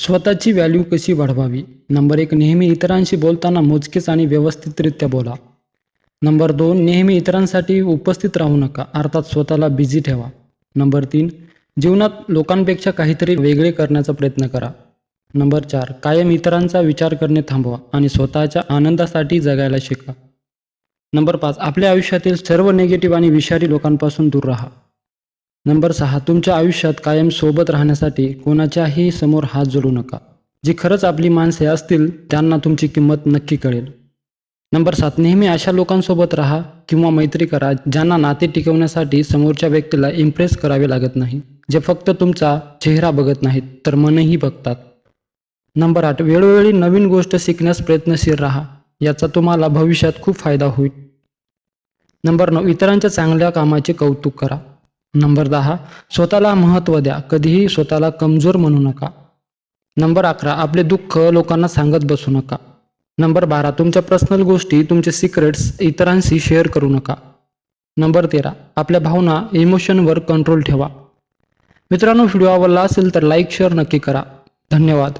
स्वतःची व्हॅल्यू कशी वाढवावी? नंबर एक नेहमी इतरांशी बोलताना मोजकेच आणि व्यवस्थितरित्या बोला. नंबर दोन नेहमी इतरांसाठी उपस्थित राहू नका अर्थात स्वतःला बिझी ठेवा. नंबर तीन जीवनात लोकांपेक्षा काहीतरी वेगळे करण्याचा प्रयत्न करा. नंबर चार कायम इतरांचा विचार करणे थांबवा आणि स्वतःच्या आनंदासाठी जगायला शिका. नंबर पाच आपल्या आयुष्यातील सर्व निगेटिव्ह आणि विषारी लोकांपासून दूर राहा. नंबर सहा तुमच्या आयुष्यात कायम सोबत राहण्यासाठी कोणाच्याही समोर हात जोडू नका. जी खरंच आपली माणसे असतील त्यांना तुमची किंमत नक्की कळेल. नंबर सात नेहमी अशा लोकांसोबत राहा किंवा मैत्री करा ज्यांना नाते टिकवण्यासाठी समोरच्या व्यक्तीला इम्प्रेस करावे लागत नाही जे फक्त तुमचा चेहरा बघत नाहीत तर मनही बघतात. नंबर आठ वेळोवेळी नवीन गोष्ट शिकण्यास प्रयत्नशील राहा याचा तुम्हाला भविष्यात खूप फायदा होईल. नंबर नऊ इतरांच्या चांगल्या कामाचे कौतुक करा. नंबर दहा स्वतःला महत्त्व द्या. कधीही स्वतःला कमजोर म्हणू नका. नंबर अकरा आपले दुःख लोकांना सांगत बसू नका. नंबर बारा तुमच्या पर्सनल गोष्टी तुमचे सिक्रेट्स इतरांशी शेअर करू नका. नंबर तेरा आपल्या भावना इमोशनवर कंट्रोल ठेवा. मित्रांनो व्हिडिओ आवडला असेल तर लाईक शेअर नक्की करा. धन्यवाद.